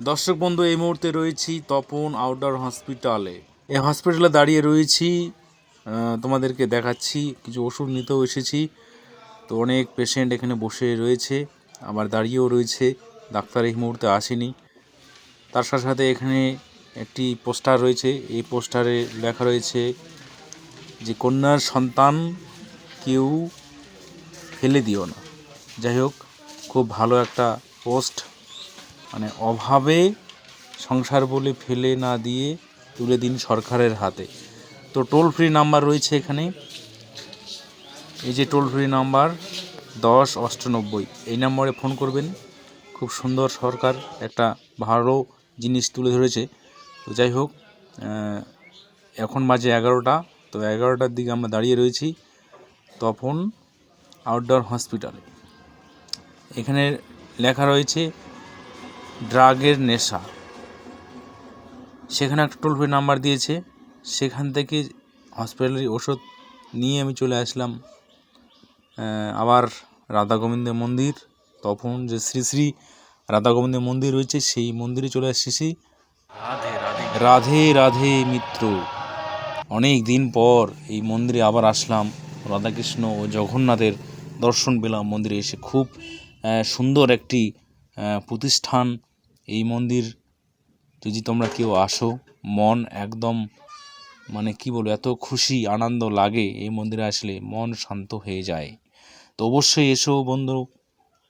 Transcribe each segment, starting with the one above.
দর্শক বন্ধু, এই মুহূর্তে রয়েছি তপন আউটডোর হসপিটালে। এই হসপিটালে দাঁড়িয়ে রয়েছি। তোমাদেরকে দেখাচ্ছি, কিছু ওষুধ নিতেও এসেছি। তো অনেক পেশেন্ট এখানে বসে রয়েছে, আবার দাঁড়িয়েও রয়েছে। ডাক্তার এই মুহূর্তে আসেনি। তার সাথে সাথে এখানে একটি পোস্টার রয়েছে। এই পোস্টারে লেখা রয়েছে যে, কন্যার সন্তান কেউ ফেলে দিও না। যাই হোক, খুব ভালো একটা পোস্ট। মানে অভাবে সংসার বলে ফেলে না দিয়ে তুলে দিন সরকারের হাতে। তো টোল ফ্রি নাম্বার রয়েছে এখানে। এই যে টোল ফ্রি নাম্বার দশ অষ্টানব্বই, এই নম্বরে ফোন করবেন। খুব সুন্দর সরকার একটা ভালো জিনিস তুলে ধরেছে। তো যাই হোক এখন বাজে এগারোটা। তো এগারোটার দিকে আমরা দাঁড়িয়ে রয়েছি তখন আউটডোর হসপিটালে এখানে লেখা রয়েছে ড্রাগের নেশা। সেখানে একটা টোল ফ্রি নাম্বার দিয়েছে। সেখান থেকে হসপিটালের ওষুধ নিয়ে আমি চলে আসলাম আবার রাধা গোবিন্দের মন্দির। তখন যে শ্রী শ্রী রাধা গোবিন্দের মন্দির রয়েছে সেই মন্দিরে চলে এসেছি রাধে রাধে। রাধে রাধে মিত্র। অনেক দিন পর এই মন্দিরে আবার আসলাম। রাধাকৃষ্ণ ও জগন্নাথের দর্শন পেলাম মন্দিরে এসে। খুব সুন্দর একটি প্রতিষ্ঠান। এই মন্দির, যদি তোমরা কেউ আসো, মন একদম মানে কি বলব, এত খুশি, আনন্দ লাগে এই মন্দিরে আসলে, মন শান্ত হয়ে যায়। তো অবশ্যই এসো বন্ধু,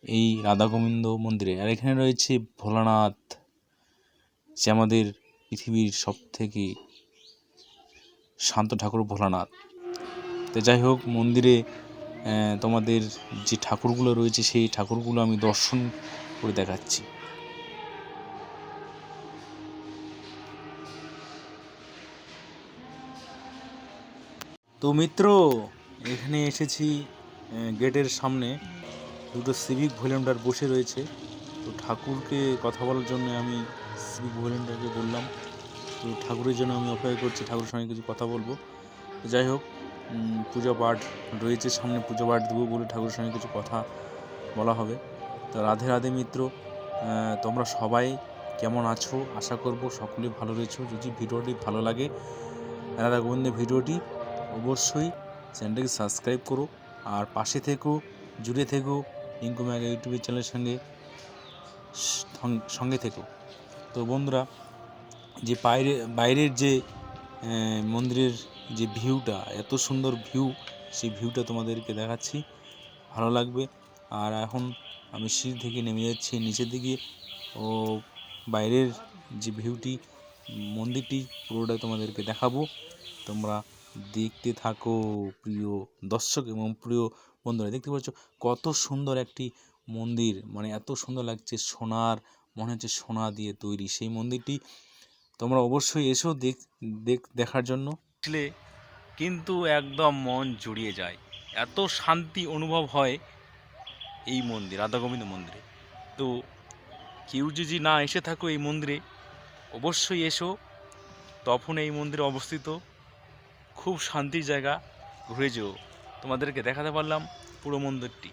এই রাধা গোবিন্দ মন্দিরে। আর এখানে রয়েছে ভোলানাথ যে আমাদের পৃথিবীর সব থেকে শান্ত ঠাকুর ভোলানাথ। তো যাই হোক, মন্দিরে তোমাদের যে ঠাকুরগুলো রয়েছে, সেই ঠাকুরগুলো আমি দর্শন করে দেখাচ্ছি। তো মিত্র, এখানে এসেছি গেটের সামনে। দুটো সিভিক ভলেন্টিয়ার বসে রয়েছে। তো ঠাকুরকে কথা বলার জন্য আমি সিভিক ভলেন্টিয়ারকে বললাম। তো ঠাকুরের জন্য আমি অপেক্ষা করছি ঠাকুরের সঙ্গে কিছু কথা বলব। যাই হোক পূজা পাঠ রয়েছে সামনে, পূজা পাঠ দেবো বলে ঠাকুরের সঙ্গে কিছু কথা বলা হবে। তো রাধে রাধে মিত্র তোমরা সবাই কেমন আছো? আশা করব সকলেই ভালো রয়েছো। যদি ভিডিওটি ভালো লাগে, রাধা গোবিন্দের ভিডিওটি অবশ্যই চ্যানেলটাকে সাবস্ক্রাইব করো আর পাশে থেকো, জুড়ে থেকো, রিঙ্কু ম্যাগা ইউটিউবের চ্যানেলের সঙ্গে সঙ্গে থেকো। তো বন্ধুরা, যে বাইরে, বাইরের যে মন্দিরের যে ভিউটা, এত সুন্দর ভিউ, সেই ভিউটা তোমাদেরকে দেখাচ্ছি। ভালো লাগবে। আর এখন আমি সিঁড়ি থেকে নেমে যাচ্ছি নিচের দিকে। ও বাইরের যে ভিউটি, মন্দিরটি পুরোটা তোমাদেরকে দেখাবো। তোমরা দেখতে থাকো, প্রিয় দর্শক এবং প্রিয় বন্ধুরা। দেখতে পাচ্ছ কত সুন্দর একটি মন্দির মানে এত সুন্দর লাগছে সোনার, মনে হচ্ছে সোনা দিয়ে তৈরি। সেই মন্দিরটি তোমরা অবশ্যই এসো দেখ দেখ, দেখার জন্য। কিন্তু একদম মন জুড়িয়ে যায়। এত শান্তি অনুভব হয় এই মন্দির রাধা গোবিন্দ মন্দিরে। তো কেউ যদি না এসে থাকো এই মন্দিরে, অবশ্যই এসো। তখন এই মন্দিরে অবস্থিত। খুব শান্তির জায়গা ঘুরে যেও। তোমাদেরকে দেখাতে পারলাম পুরো মন্দিরটি।